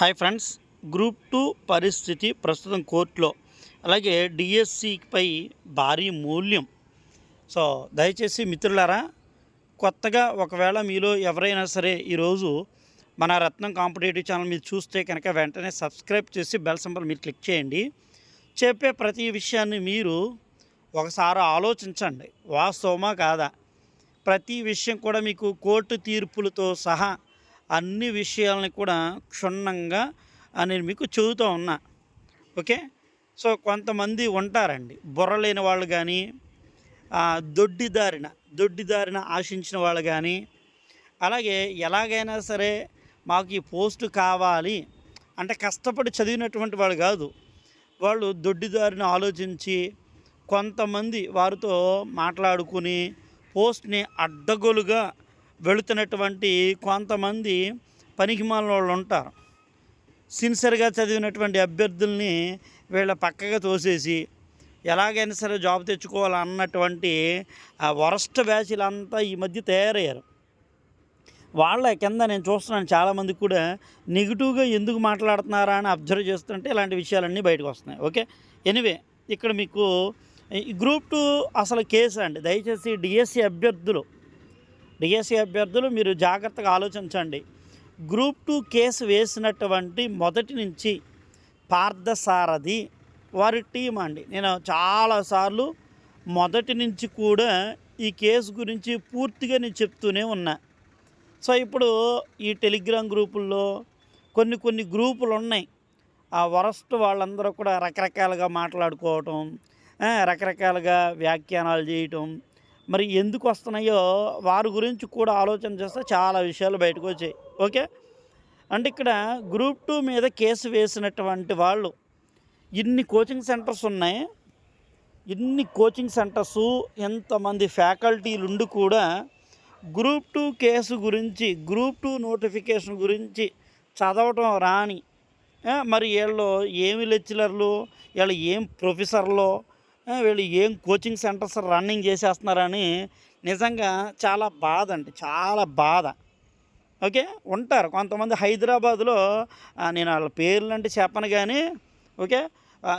Hi friends group two పరిస్థితి ప్రస్తుతం కోర్టులో. అలాగే డిఎస్సిపై భారీ మూల్యం. సో దయచేసి మిత్రులారా కొత్తగా ఒకవేళ మీలో ఎవరైనా సరే ఈరోజు మన రత్నం కాంపిటేటివ్ ఛానల్ మీరు చూస్తే కనుక వెంటనే సబ్స్క్రైబ్ చేసి బెల్ సింబల్ మీరు క్లిక్ చేయండి. చెప్పే ప్రతి విషయాన్ని మీరు ఒకసారి ఆలోచించండి. వాస్తవమా కాదా? ప్రతి విషయం కూడా మీకు కోర్టు తీర్పులతో సహా అన్ని విషయాలని కూడా క్షుణ్ణంగా నేను మీకు చెబుతూ ఉన్నా. ఓకే? సో కొంతమంది ఉంటారండి. బుర్ర లేని వాళ్ళు కానీ దొడ్డిదారిన దొడ్డిదారిన ఆశించిన వాళ్ళు కానీ అలాగే ఎలాగైనా సరే మాకు ఈ పోస్టు కావాలి. అంటే కష్టపడి చదివినటువంటి వాళ్ళు కాదు. వాళ్ళు దొడ్డిదారిని ఆలోచించి కొంతమంది వారితో మాట్లాడుకుని పోస్ట్ని అడ్డగోలుగా వెళుతున్నటువంటి కొంతమంది పనికిమాలిన వాళ్ళు ఉంటారు. సిన్సియర్గా చదివినటువంటి అభ్యర్థుల్ని వీళ్ళ పక్కగా తోసేసి ఎలాగైనా సరే జాబ్ తెచ్చుకోవాలన్నటువంటి ఆ వరస్ట్ బ్యాచ్లంతా ఈ మధ్య తయారయ్యారు. వాళ్ళ కింద నేను చూస్తున్నాను చాలామంది కూడా నెగిటివ్గా ఎందుకు మాట్లాడుతున్నారా అని అబ్జర్వ్ చేస్తుంటే ఇలాంటి విషయాలన్నీ బయటకు వస్తున్నాయి. ఓకే? ఎనివే ఇక్కడ మీకు ఈ గ్రూప్ టూ అసలు కేసు అండి? దయచేసి డిఎస్సి అభ్యర్థులు డిఎస్సి అభ్యర్థులు మీరు జాగ్రత్తగా ఆలోచించండి. గ్రూప్ టూ కేసు వేసినటువంటి మొదటి నుంచి పార్థసారథి వారి టీం అండి. నేను చాలాసార్లు మొదటి నుంచి కూడా ఈ కేసు గురించి పూర్తిగా నేను చెప్తూనే ఉన్నా. సో ఇప్పుడు ఈ టెలిగ్రామ్ గ్రూపుల్లో కొన్ని కొన్ని గ్రూపులు ఉన్నాయి. ఆ వరస్ట్ వాళ్ళందరూ కూడా రకరకాలుగా మాట్లాడుకోవటం రకరకాలుగా వ్యాఖ్యానాలు చేయటం మరి ఎందుకు వస్తున్నాయో వారి గురించి కూడా ఆలోచన చేస్తే చాలా విషయాలు బయటకు వచ్చాయి. ఓకే? అంటే ఇక్కడ గ్రూప్ టూ మీద కేసు వేసినటువంటి వాళ్ళు ఇన్ని కోచింగ్ సెంటర్స్ ఉన్నాయి. ఇన్ని కోచింగ్ సెంటర్స్ ఎంతమంది ఫ్యాకల్టీలు ఉండి కూడా గ్రూప్ టూ కేసు గురించి గ్రూప్ టూ నోటిఫికేషన్ గురించి చదవటం రాని మరి వీళ్ళు ఏమి లెక్చరర్లు వీళ్ళు ఏం ప్రొఫెసర్లు వీళ్ళు ఏం కోచింగ్ సెంటర్స్ రన్నింగ్ చేసేస్తున్నారని నిజంగా చాలా బాధ అండి. చాలా బాధ. ఓకే? ఉంటారు. కొంతమంది హైదరాబాద్లో నేను వాళ్ళ పేర్లు అంటే చెప్పను కానీ ఓకే?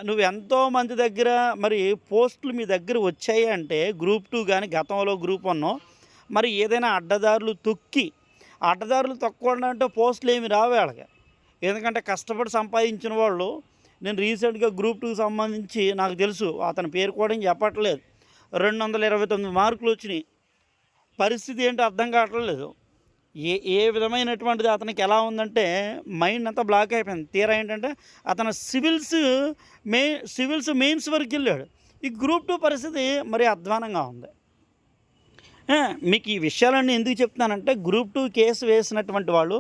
నువ్వు ఎంతో మంది దగ్గర మరి పోస్టులు మీ దగ్గర వచ్చాయి అంటే గ్రూప్ టూ కానీ గతంలో గ్రూప్ వన్ మరి ఏదైనా అడ్డదారులు తొక్కి అడ్డదారులు తొక్కకుండా అంటే పోస్టులు ఏమి రావు వాళ్ళకి. ఎందుకంటే కష్టపడి సంపాదించిన వాళ్ళు నేను రీసెంట్గా గ్రూప్ టూకి సంబంధించి నాకు తెలుసు అతని పేరు కూడా చెప్పట్లేదు. రెండు వందల ఇరవై తొమ్మిది మార్కులు వచ్చినాయి. పరిస్థితి ఏంటో అర్థం కావట్లేదు. ఏ ఏ విధమైనటువంటిది అతనికి ఎలా ఉందంటే మైండ్ అంతా బ్లాక్ అయిపోయింది. తీరా ఏంటంటే అతను సివిల్స్ మే సివిల్స్ మెయిన్స్ వరకు వెళ్ళాడు. ఈ గ్రూప్ టూ పరిస్థితి మరి అధ్వానంగా ఉంది. మీకు ఈ విషయాలన్నీ ఎందుకు చెప్తున్నానంటే గ్రూప్ టూ కేసు వేసినటువంటి వాళ్ళు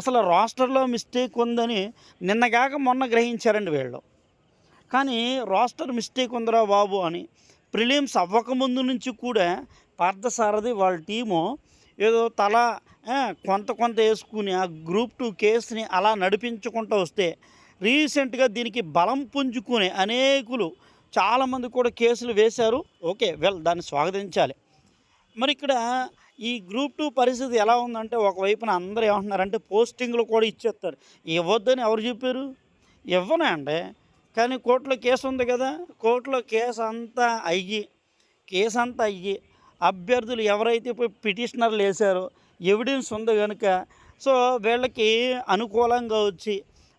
అసలు రాస్టర్లో మిస్టేక్ ఉందని నిన్నగాక మొన్న గ్రహించారండి వీళ్ళు. కానీ రాస్టర్ మిస్టేక్ ఉందిరా బాబు అని ప్రిలిమ్స్ అవ్వకముందు నుంచి కూడా పార్థసారథి వాళ్ళ టీము ఏదో తల కొంత కొంత వేసుకుని ఆ గ్రూప్ టూ కేసుని అలా నడిపించుకుంటూ వస్తే రీసెంట్గా దీనికి బలం పుంజుకునే అనేకులు చాలామంది కూడా కేసులు వేశారు. ఓకే వెల్ దాన్ని స్వాగతించాలి. మరి ఇక్కడ ఈ గ్రూప్ టూ పరిస్థితి ఎలా ఉందంటే ఒకవైపున అందరూ ఏమంటున్నారంటే పోస్టింగ్లు కూడా ఇచ్చేస్తారు. ఇవ్వద్దని ఎవరు చెప్పారు? ఇవ్వనే అండి. కానీ కోర్టులో కేసు ఉంది కదా. కోర్టులో కేసు అంతా అయ్యి కేసు అంతా అయ్యి అభ్యర్థులు ఎవరైతే పోయి పిటిషనర్లు వేశారో ఎవిడెన్స్ ఉంది కనుక సో వీళ్ళకి అనుకూలంగా వచ్చి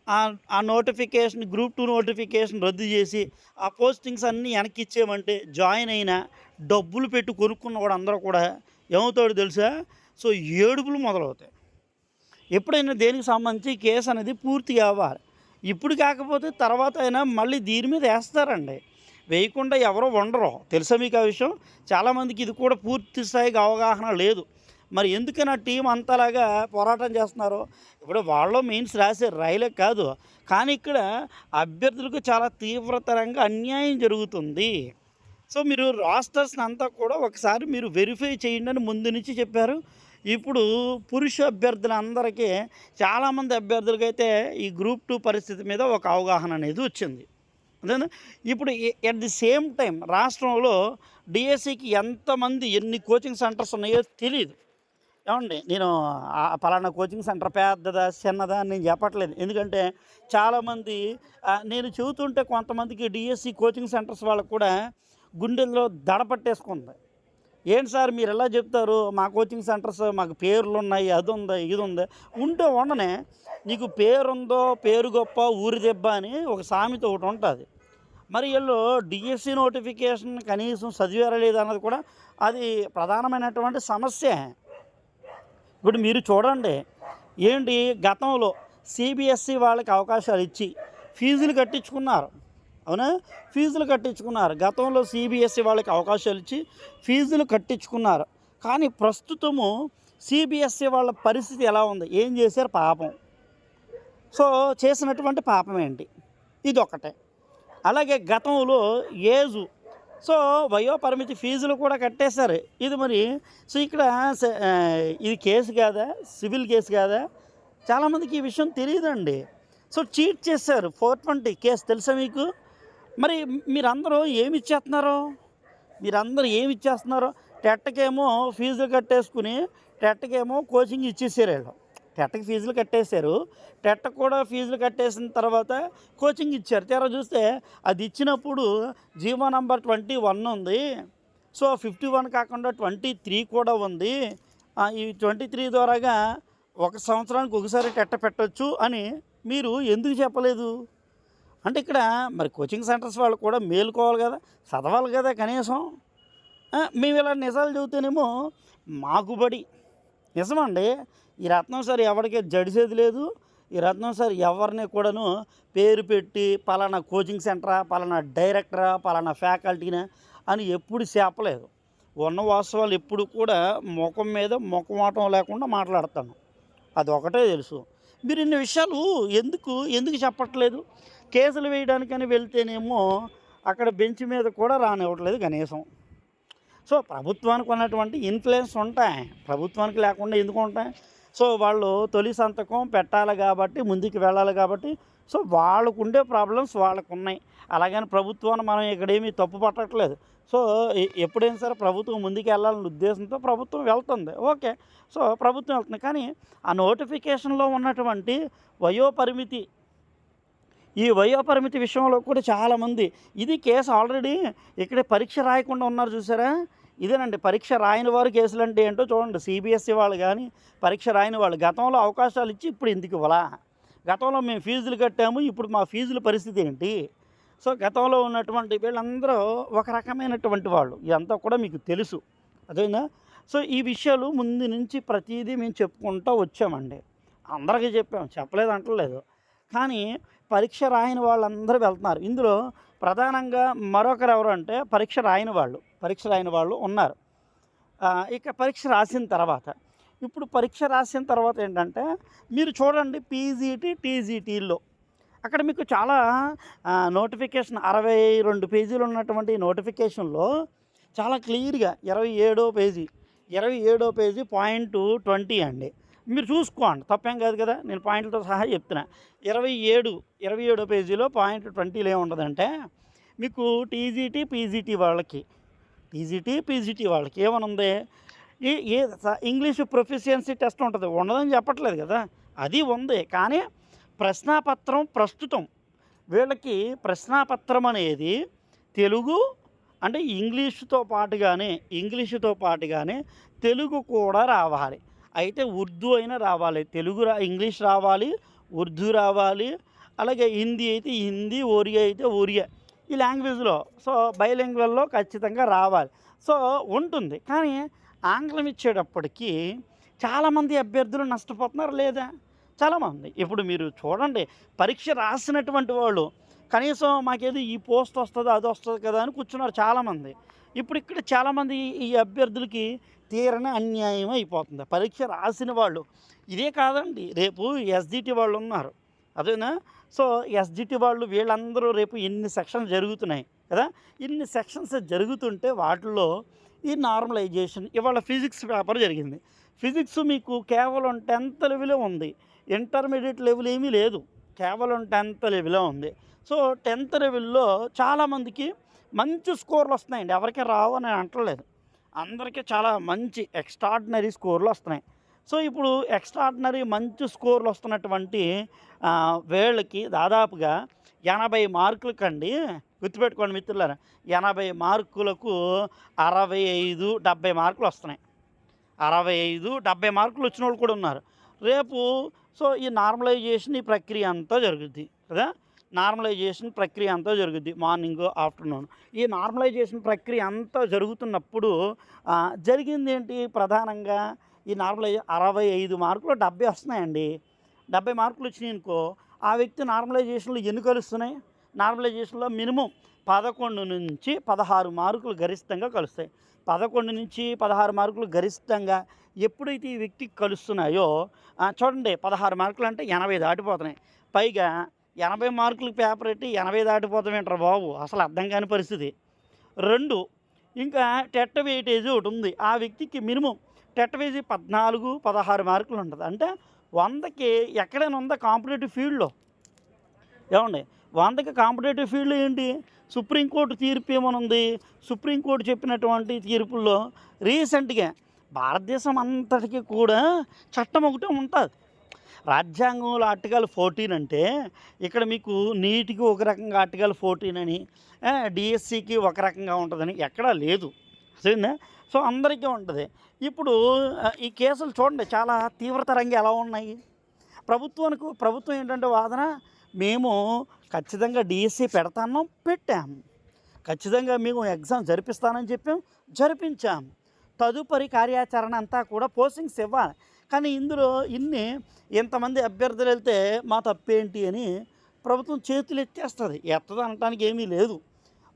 ఆ నోటిఫికేషన్ గ్రూప్ టూ నోటిఫికేషన్ రద్దు చేసి ఆ పోస్టింగ్స్ అన్నీ వెనక్కి ఇచ్చేయమంటే జాయిన్ అయినా డబ్బులు పెట్టి కొనుక్కున్న వాడు అందరూ కూడా ఏమవుతాడు తెలుసా? సో ఏడుపులు మొదలవుతాయి. ఎప్పుడైనా దేనికి సంబంధించి కేసు అనేది పూర్తి అవ్వాలి. ఇప్పుడు కాకపోతే తర్వాత అయినా మళ్ళీ దీని మీద వేస్తారండి. వేయకుండా ఎవరో ఉండరు. తెలుసా మీకు ఆ విషయం? చాలామందికి ఇది కూడా పూర్తి స్థాయిగా అవగాహన లేదు. మరి ఎందుకని ఆ టీం అంతలాగా పోరాటం చేస్తున్నారు? ఇప్పుడు వాళ్ళు మెయిన్స్ రాసే రైలే కాదు. కానీ ఇక్కడ అభ్యర్థులకు చాలా తీవ్రతరంగా అన్యాయం జరుగుతుంది. సో మీరు రాస్టర్స్ని అంతా కూడా ఒకసారి మీరు వెరిఫై చేయండి అని ముందు నుంచి చెప్పారు. ఇప్పుడు పురుష అభ్యర్థులందరికీ చాలామంది అభ్యర్థులకైతే అయితే ఈ గ్రూప్ టూ పరిస్థితి మీద ఒక అవగాహన అనేది వచ్చింది. అదేనా? ఇప్పుడు ఎట్ ది సేమ్ టైం రాష్ట్రంలో డిఎస్సికి ఎంతమంది ఎన్ని కోచింగ్ సెంటర్స్ ఉన్నాయో తెలియదు ఏమండి నేను పలానా కోచింగ్ సెంటర్ పెద్దదా చిన్నదా అని నేను చెప్పట్లేదు. ఎందుకంటే చాలామంది నేను చెబుతుంటే కొంతమందికి డిఎస్సి కోచింగ్ సెంటర్స్ వాళ్ళకు కూడా గుండెల్లో దడ పట్టేసుకుంది. ఏంటి సార్ మీరు ఎలా చెప్తారు? మా కోచింగ్ సెంటర్స్ మాకు పేర్లు ఉన్నాయి అది ఉంది ఇది ఉంది ఉంటే ఉండనే నీకు పేరుందో పేరు గొప్ప ఊరి దెబ్బ అని ఒక సామెత ఒకటి ఉంటుంది. మరి వీళ్ళు డిఎస్సి నోటిఫికేషన్ కనీసం చదివారా లేదా అన్నది కూడా అది ప్రధానమైనటువంటి సమస్య. ఇప్పుడు మీరు చూడండి ఏంటి గతంలో సిబిఎస్సి వాళ్ళకి అవకాశాలు ఇచ్చి ఫీజులు కట్టించుకున్నారు. అవునా? ఫీజులు కట్టించుకున్నారు. గతంలో సిబిఎస్సి వాళ్ళకి అవకాశాలు ఇచ్చి ఫీజులు కట్టించుకున్నారు. కానీ ప్రస్తుతము సిబిఎస్సి వాళ్ళ పరిస్థితి ఎలా ఉంది? ఏం చేశారు? పాపం. సో చేసినటువంటి పాపం ఏంటి? ఇది ఒకటే అలాగే గతంలో ఏజు సో వయోపరిమితి ఫీజులు కూడా కట్టేశారు. ఇది మరి సో ఇక్కడ స- ఇది కేసు కాదా? సివిల్ కేసు కాదా? చాలామందికి ఈ విషయం తెలియదండి. సో చీట్ చేశారు ఫోర్ ట్వంటీ కేసు తెలుసా మీకు? మరి మీరందరూ ఏమి ఇచ్చేస్తున్నారు? మీరందరూ ఏమి ఇచ్చేస్తున్నారు? టెట్కేమో ఫీజులు కట్టేసుకుని టెట్కేమో కోచింగ్ ఇచ్చేసారు వీళ్ళు. టెట్కి ఫీజులు కట్టేశారు. టెట్ కూడా ఫీజులు కట్టేసిన తర్వాత కోచింగ్ ఇచ్చారు. తీరా చూస్తే అది ఇచ్చినప్పుడు జీవో నంబర్ ట్వంటీ వన్ ఉంది. సో ఫిఫ్టీ వన్ కాకుండా ట్వంటీ త్రీ కూడా ఉంది. ఈ ట్వంటీ త్రీ ద్వారాగా ఒక సంవత్సరానికి ఒకసారి టెట్ట పెట్టవచ్చు అని మీరు ఎందుకు చెప్పలేదు? అంటే ఇక్కడ మరి కోచింగ్ సెంటర్స్ వాళ్ళు కూడా మేలుకోవాలి కదా చదవాలి కదా కనీసం. మేము ఇలా నిజాలు చెబితేనేమో మాకుబడి నిజమండి ఈ రత్నం సార్ ఎవరికి జడిసేది లేదు. ఈ రత్నం సార్ ఎవరిని కూడాను పేరు పెట్టి పలానా కోచింగ్ సెంటరా పలానా డైరెక్టరా పలానా ఫ్యాకల్టీనా అని ఎప్పుడు చెప్పలేదు. ఉన్న వాస్తవాలు ఎప్పుడు కూడా ముఖం మీద ముఖమాటం లేకుండా మాట్లాడతాను. అది ఒకటే తెలుసు. మీరు ఇన్ని విషయాలు ఎందుకు ఎందుకు చెప్పట్లేదు? కేసులు వేయడానికని వెళ్తేనేమో అక్కడ బెంచ్ మీద కూడా రానివ్వట్లేదు కనీసం. సో ప్రభుత్వానికి ఉన్నటువంటి ఇన్ఫ్లుయెన్స్ ఉంటాయి. ప్రభుత్వానికి లేకుండా ఎందుకు ఉంటాయి? సో వాళ్ళు తొలి సంతకం పెట్టాలి కాబట్టి ముందుకు వెళ్ళాలి కాబట్టి సో వాళ్ళకు ఉండే ప్రాబ్లమ్స్ వాళ్ళకు ఉన్నాయి అలాగని ప్రభుత్వాన్ని మనం ఇక్కడేమీ తప్పు పట్టట్లేదు. సో ఎప్పుడైనా సరే ప్రభుత్వం ముందుకు వెళ్ళాలనే ఉద్దేశంతో ప్రభుత్వం వెళ్తుంది. ఓకే. సో ప్రభుత్వం వెళ్తుంది. కానీ ఆ నోటిఫికేషన్లో ఉన్నటువంటి వయోపరిమితి ఈ వయోపరిమితి విషయంలో కూడా చాలామంది ఇది కేసు ఆల్రెడీ ఇక్కడ పరీక్ష రాయకుండా ఉన్నారు చూసారా? ఇదేనండి పరీక్ష రాయని వారు కేసులు అంటే ఏంటో చూడండి. సిబిఎస్ఈ వాళ్ళు కానీ పరీక్ష రాయని వాళ్ళు గతంలో అవకాశాలు ఇచ్చి ఇప్పుడు ఎందుకు ఇవ్వలా? గతంలో మేము ఫీజులు కట్టాము ఇప్పుడు మా ఫీజుల పరిస్థితి ఏంటి? సో గతంలో ఉన్నటువంటి వీళ్ళందరూ ఒక రకమైనటువంటి వాళ్ళు. ఇదంతా కూడా మీకు తెలుసు. అదేనా? సో ఈ విషయాలు ముందు నుంచి ప్రతిదీ మేము చెప్పుకుంటూ వచ్చామండి. అందరికీ చెప్పాము చెప్పలేదు అంటలేదు. కానీ పరీక్ష రాయని వాళ్ళందరూ వెళ్తున్నారు. ఇందులో ప్రధానంగా మరొకరు ఎవరు అంటే పరీక్ష రాయని వాళ్ళు. పరీక్ష రాయని వాళ్ళు ఉన్నారు. ఇక పరీక్ష రాసిన తర్వాత ఇప్పుడు పరీక్ష రాసిన తర్వాత ఏంటంటే మీరు చూడండి పీజీటీ టీజీటీల్లో అక్కడ మీకు చాలా నోటిఫికేషన్ అరవై రెండు పేజీలు ఉన్నటువంటి నోటిఫికేషన్లో చాలా క్లియర్గా ఇరవై ఏడో పేజీ ఇరవై ఏడో పేజీ పాయింట్ ట్వంటీ అండి. మీరు చూసుకోండి తప్పేం కాదు కదా నేను పాయింట్లతో సహా చెప్తున్నా. ఇరవై ఏడు ఇరవై ఏడో పేజీలో పాయింట్ ట్వంటీలో ఏముండదంటే మీకు టీజీటీ పీజీటీ వాళ్ళకి టీజీటీ పీజీటీ వాళ్ళకి ఏమనుంది? ఈ ఏ స- ఇంగ్లీష్ ప్రొఫిషియన్సీ టెస్ట్ ఉంటుంది. ఉండదని చెప్పట్లేదు కదా. అది ఉంది. కానీ ప్రశ్నాపత్రం ప్రస్తుతం వీళ్ళకి ప్రశ్నాపత్రం అనేది తెలుగు అంటే ఇంగ్లీషుతో పాటుగానే ఇంగ్లీషుతో పాటుగానే తెలుగు కూడా రావాలి. అయితే ఉర్దూ అయినా రావాలి. తెలుగు రా ఇంగ్లీష్ రావాలి ఉర్దూ రావాలి. అలాగే హిందీ అయితే హిందీ ఒరియా అయితే ఒరియా. ఈ లాంగ్వేజ్లో. సో బైలింగ్వల్లో ఖచ్చితంగా రావాలి. సో ఉంటుంది. కానీ ఆంగ్లం ఇచ్చేటప్పటికీ చాలామంది అభ్యర్థులు నష్టపోతున్నారు లేదా? చాలామంది. ఇప్పుడు మీరు చూడండి పరీక్ష రాసినటువంటి వాళ్ళు కనీసం మాకేది ఈ పోస్ట్ వస్తుంది అది వస్తుంది కదా అని కూర్చున్నారు చాలామంది. ఇప్పుడు ఇక్కడ చాలామంది ఈ అభ్యర్థులకి తీరని అన్యాయం అయిపోతుంది. పరీక్ష రాసిన వాళ్ళు. ఇదే కాదండి. రేపు ఎస్డిటి వాళ్ళు ఉన్నారు. అదేనా? సో ఎస్జిటి వాళ్ళు వీళ్ళందరూ రేపు ఇన్ని సెక్షన్స్ జరుగుతున్నాయి కదా? ఇన్ని సెక్షన్స్ జరుగుతుంటే వాటిల్లో ఈ నార్మలైజేషన్ ఇవాళ ఫిజిక్స్ పేపర్ జరిగింది. ఫిజిక్స్ మీకు కేవలం టెన్త్ లెవెలే ఉంది. ఇంటర్మీడియట్ లెవెల్ ఏమీ లేదు. కేవలం టెన్త్ లెవెలే ఉంది. సో టెన్త్ లెవెల్లో చాలామందికి మంచి స్కోర్లు వస్తున్నాయండి. ఎవరికి రావు అని అంటలేదు. అందరికీ చాలా మంచి ఎక్స్ట్రాడినరీ స్కోర్లు వస్తున్నాయి. సో ఇప్పుడు ఎక్స్ట్రాడినరీ మంచి స్కోర్లు వస్తున్నటువంటి వేళ్ళకి దాదాపుగా ఎనభై మార్కులు కండి గుర్తుపెట్టుకోండి మిత్రులారా ఎనభై మార్కులకు అరవై ఐదు డెబ్బై మార్కులు వస్తున్నాయి. అరవై ఐదు డెబ్బై మార్కులు వచ్చిన వాళ్ళు కూడా ఉన్నారు. రేపు సో ఈ నార్మలైజేషన్ ఈ ప్రక్రియ అంతా జరుగుద్ది కదా? నార్మలైజేషన్ ప్రక్రియ అంతా జరుగుద్ది మార్నింగ్ ఆఫ్టర్నూన్. ఈ నార్మలైజేషన్ ప్రక్రియ అంతా జరుగుతున్నప్పుడు జరిగింది ఏంటి ప్రధానంగా ఈ నార్మల్ అరవై ఐదు మార్కులు డెబ్బై వస్తున్నాయండి. డెబ్బై మార్కులు వచ్చినాయి అనుకో ఆ వ్యక్తి నార్మలైజేషన్లో ఎన్ని కలుస్తున్నాయి? నార్మలైజేషన్లో మినిమం పదకొండు నుంచి పదహారు మార్కులు గరిష్టంగా కలుస్తాయి. పదకొండు నుంచి పదహారు మార్కులు గరిష్టంగా ఎప్పుడైతే ఈ వ్యక్తికి కలుస్తున్నాయో చూడండి పదహారు మార్కులు అంటే ఎనభై దాటిపోతున్నాయి. పైగా ఎనభై మార్కులు పేపర్ పెట్టి ఎనభై దాటిపోతామేంటారు బాబు? అసలు అర్థం కాని పరిస్థితి. రెండు ఇంకా టెట్ వెయిటేజ్ ఒకటి ఉంది. ఆ వ్యక్తికి మినిమం టెట్ పద్నాలుగు పదహారు మార్కులు ఉంటుంది అంటే వందకి ఎక్కడైనా ఉందా కాంపిటేటివ్ ఫీల్డ్లో? ఏమండి? వందకి కాంపిటేటివ్ ఫీల్డ్ ఏంటి? సుప్రీంకోర్టు తీర్పు ఏమనుంది? సుప్రీంకోర్టు చెప్పినటువంటి తీర్పుల్లో రీసెంట్గా భారతదేశం అంతటికి కూడా చట్టం ఒకటే ఉంటుంది. రాజ్యాంగంలో ఆర్టికల్ ఫోర్టీన్ అంటే ఇక్కడ మీకు నీటికి ఒక రకంగా ఆర్టికల్ ఫోర్టీన్ అని డిఎస్సికి ఒక రకంగా ఉంటుందని ఎక్కడా లేదు. సరేనా సో అందరికీ ఉంటుంది. ఇప్పుడు ఈ కేసులు చూడండి చాలా తీవ్రతరంగా ఎలా ఉన్నాయి? ప్రభుత్వానికి ప్రభుత్వం ఏంటంటే వాదన మేము ఖచ్చితంగా డిఎస్సి పెడతాను పెట్టాం ఖచ్చితంగా మేము ఎగ్జామ్ జరిపిస్తానని చెప్పాం జరిపించాం తదుపరి కార్యాచరణ అంతా కూడా పోస్టింగ్స్ ఇవ్వాలి. కానీ ఇందులో ఇన్ని ఇంతమంది అభ్యర్థులు వెళ్తే మా తప్పేంటి అని ప్రభుత్వం చేతులు ఎత్తేస్తుంది. ఎత్తదనటానికి ఏమీ లేదు.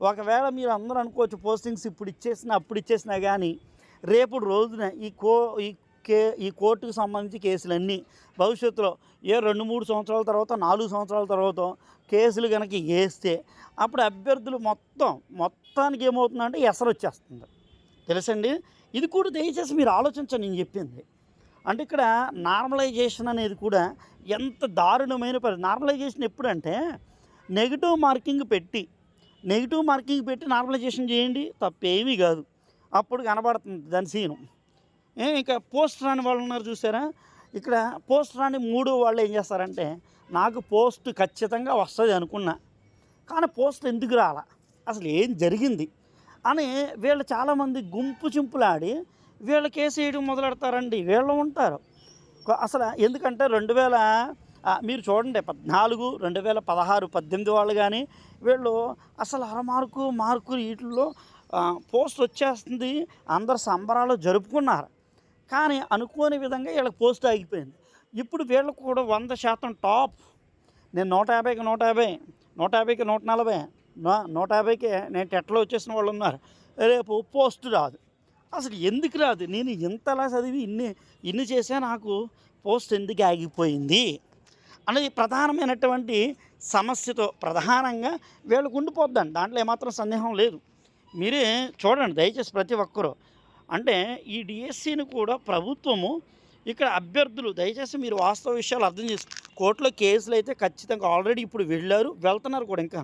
ఒకవేళ మీరు అందరూ అనుకోవచ్చు పోస్టింగ్స్ ఇప్పుడు ఇచ్చేసినా అప్పుడు ఇచ్చేసినా కానీ రేపు రోజున ఈ కో ఈ కే ఈ కోర్టుకు సంబంధించి కేసులన్నీ భవిష్యత్తులో ఏ రెండు మూడు సంవత్సరాల తర్వాత నాలుగు సంవత్సరాల తర్వాత కేసులు కనుక వేస్తే అప్పుడు అభ్యర్థులు మొత్తం మొత్తానికి ఏమవుతుందంటే ఎసరు వచ్చేస్తుంది. తెలుసండి? ఇది కూడా దయచేసి మీరు ఆలోచించండి నేను చెప్పింది. అంటే ఇక్కడ నార్మలైజేషన్ అనేది కూడా ఎంత దారుణమైన పరి నార్మలైజేషన్ ఎప్పుడంటే నెగిటివ్ మార్కింగ్ పెట్టి నెగిటివ్ మార్కింగ్ పెట్టి నార్మలైజేషన్ చేయండి తప్పేమీ కాదు. అప్పుడు కనబడుతుంది దాని సీను. ఏ ఇంకా పోస్ట్ రాని వాళ్ళు ఉన్నారు చూసారా? ఇక్కడ పోస్ట్ రాని మూడు వాళ్ళు ఏం చేస్తారంటే నాకు పోస్ట్ ఖచ్చితంగా వస్తుంది అనుకున్నా. కానీ పోస్ట్ ఎందుకు రాలా? అసలు ఏం జరిగింది? అని వీళ్ళు చాలామంది గుంపు చింపులాడి వీళ్ళ కేసు వేయడం మొదలెడతారండి. వీళ్ళు ఉంటారు. అసలు ఎందుకంటే రెండు వేల మీరు చూడండి పద్నాలుగు రెండు వేల పదహారు పద్దెనిమిది వాళ్ళు కానీ వీళ్ళు అసలు అర మార్కు మార్కు వీటిల్లో పోస్ట్ వచ్చేస్తుంది అందరు సంబరాలు జరుపుకున్నారు. కానీ అనుకోని విధంగా వీళ్ళకి పోస్ట్ ఆగిపోయింది. ఇప్పుడు వీళ్ళకు కూడా వంద శాతం టాప్. నేను నూట యాభైకి నూట యాభై నూట యాభైకి నూట నలభై నూట యాభైకి నేను టెట్లో వచ్చేసిన వాళ్ళు ఉన్నారు. రేపు పోస్ట్ రాదు. అసలు ఎందుకు రాదు? నేను ఇంతలా చదివి ఇన్ని ఇన్ని చేసా నాకు పోస్ట్ ఎందుకు ఆగిపోయింది? అనేది ప్రధానమైనటువంటి సమస్యతో ప్రధానంగా వీళ్ళకు ఉండిపోద్దండి దాంట్లో ఏమాత్రం సందేహం లేదు. మీరే చూడండి దయచేసి ప్రతి ఒక్కరూ. అంటే ఈ డిఎస్సిని కూడా ప్రభుత్వము ఇక్కడ అభ్యర్థులు దయచేసి మీరు వాస్తవ విషయాలు అర్థం చేసుకో కోర్టులో కేసులు అయితే ఖచ్చితంగా ఆల్రెడీ ఇప్పుడు వెళ్ళారు వెళ్తున్నారు కూడా ఇంకా